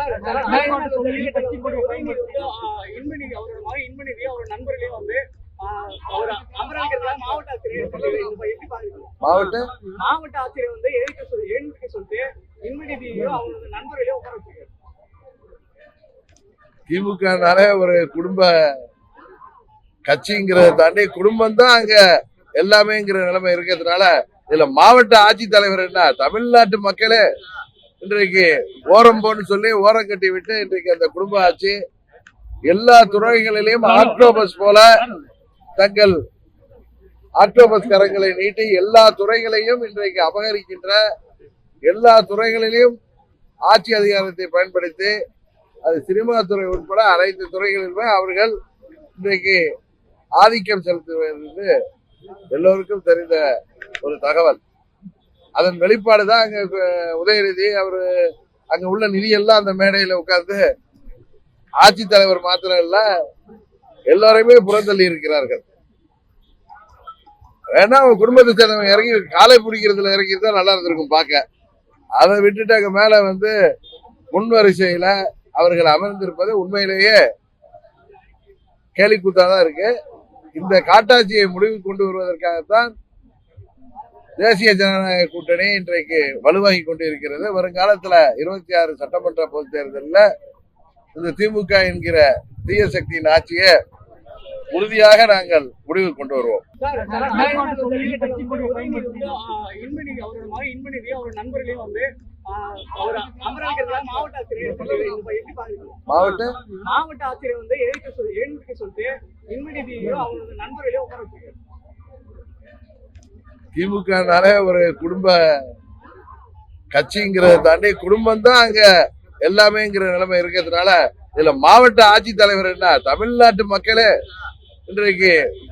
மாவட்ட ஆட்சியர் சொல்லி எப்படி பாக்குறீங்க? மாவட்ட? மாவட்ட ஆட்சியர் வந்து எழுதிக்க சொல்லி எழுதிக்க சொல்லிட்டு இன்மினிட்டியையும் அவங்களோட நண்பர்களையும் உட்கார வச்சிருக்காரு. திமுகனாலே ஒரு குடும்ப கட்சிங்கிறத தாண்டி குடும்பம் தான் அங்க எல்லாமேங்கிற நிலைமை இருக்கிறதுனால இதுல மாவட்ட ஆட்சித்தலைவர் என்ன? தமிழ்நாட்டு மக்களே இன்றைக்கு ஓரம் போன்னு சொல்லி ஓரம் கட்டி விட்டு இன்றைக்கு அந்த குடும்ப ஆட்சி எல்லா துறைகளிலையும் ஆக்டோபஸ் போல தங்கள் ஆக்டோபஸ் கரங்களை நீட்டி எல்லா துறைகளையும் இன்றைக்கு அபகரிக்கின்ற எல்லா துறைகளிலும் ஆட்சி அதிகாரத்தை பயன்படுத்தி அது சினிமா துறை உட்பட அனைத்து துறைகளிலுமே அவர்கள் இன்றைக்கு ஆதிக்கம் செலுத்துவது எல்லோருக்கும் தெரிந்த ஒரு தகவல். அதன் வெளிப்பாடு தான் அங்க உதயநிதி அவர் அங்க உள்ள நிதியெல்லாம் அந்த மேடையில உட்கார்ந்து ஆட்சித்தலைவர் மாத்திரம் இல்ல எல்லாரையுமே புறந்தள்ளி இருக்கிறார்கள். வேணா அவங்க குடும்பத்தை சேர்ந்தவங்க இறங்கி காலை பிடிக்கிறதுல இறங்கி தான் நல்லா இருந்திருக்கும் பார்க்க அதை விட்டுட்டு அங்க மேல வந்து முன் வரிசையில் அவர்கள் அமர்ந்திருப்பது உண்மையிலேயே கேலிக்கூத்தாதான் இருக்கு. இந்த காட்டாட்சியை முடிவுக்கு கொண்டு வருவதற்காகத்தான் தேசிய ஜனநாயக கூட்டணி இன்றைக்கு வலுவாகி கொண்டு இருக்கிறது இருபத்தி ஆறு சட்டமன்ற பொது தேர்தலில் இந்த திமுக என்கிற தீய சக்தியின் ஆட்சியை உறுதியாக நாங்கள் முடிவுக்கு கொண்டு வருவோம். மாவட்ட? மாவட்ட ஆட்சியர் வந்து சொல்லி சொல்லிட்டு இன்மினிட்டியையும் அவங்களோட உட்கார வச்சிருக்காரு திமுகனாலே ஒரு குடும்ப கட்சிங்கிறத தாண்டி குடும்பம் தான் அங்க எல்லாமேங்கிற நிலைமை இருக்கிறதுனால இதுல மாவட்ட ஆட்சித்தலைவர் என்ன? தமிழ்நாட்டு மக்களே இன்றைக்கு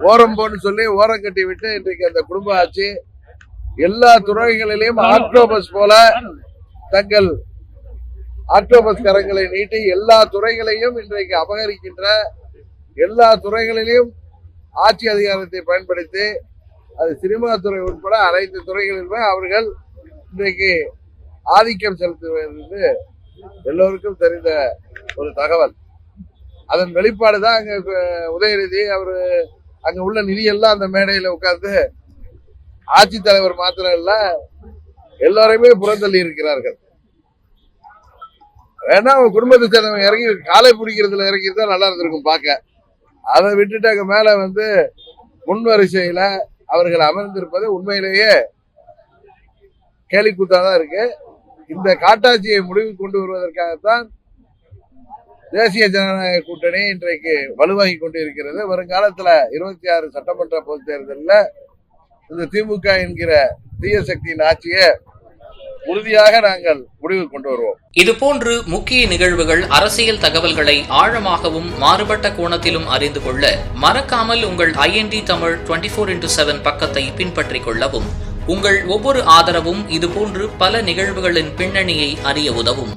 ஓரம் போன்னு சொல்லி ஓரம் கட்டி விட்டு இன்றைக்கு அந்த குடும்ப ஆட்சி எல்லா துறைகளிலையும் ஆக்டோபஸ் போல தங்கள் ஆக்டோபஸ் கரங்களை நீட்டி எல்லா துறைகளையும் இன்றைக்கு அபகரிக்கின்ற எல்லா துறைகளிலும் ஆட்சி அதிகாரத்தை பயன்படுத்தி அது சினிமா துறை உட்பட அனைத்து துறைகளிலுமே அவர்கள் இன்றைக்கு ஆதிக்கம் செலுத்துவது எல்லோருக்கும் தெரிந்த ஒரு தகவல். அதன் வெளிப்பாடு தான் அங்கே உதயநிதி அவர் அங்கே உள்ள நிதியெல்லாம் அந்த மேடையில் உட்கார்ந்து ஆட்சித்தலைவர் மாத்திரம் இல்ல எல்லாரையுமே புறந்தள்ளி இருக்கிறார்கள். வேணா அவங்க குடும்பத்தை சேர்ந்தவங்க இறங்கி காலை பிடிக்கிறதுல இறங்கி தான் நல்லா இருந்திருக்கும் பார்க்க. அதை விட்டுட்டு அங்கே மேலே வந்து முன் வரிசையில் அவர்கள் அமர்ந்திருப்பது உண்மையிலேயே கேலிக்கூத்தாதான் இருக்கு. இந்த காட்டாட்சியை முடிவுக்கு கொண்டு வருவதற்காகத்தான் தேசிய ஜனநாயக கூட்டணி இன்றைக்கு வலுவாகி கொண்டு இருக்கிறது வருங்காலத்தில் இருபத்தி ஆறு சட்டமன்ற பொதுத் தேர்தலில் இந்த திமுக என்கிற தீய சக்தியின் ஆட்சியை உறுதியாக நாங்கள் முடிவு கொண்டு வருவோம். இதுபோன்று முக்கிய நிகழ்வுகள் அரசியல் தகவல்களை ஆழமாகவும் மாறுபட்ட கோணத்திலும் அறிந்து கொள்ள மறக்காமல் உங்கள் INT Tamil twenty four into seven பக்கத்தை பின்பற்றிக் கொள்ளவும். உங்கள் ஒவ்வொரு ஆதரவும் இதுபோன்று பல நிகழ்வுகளின் பின்னணியை அறிய உதவும்.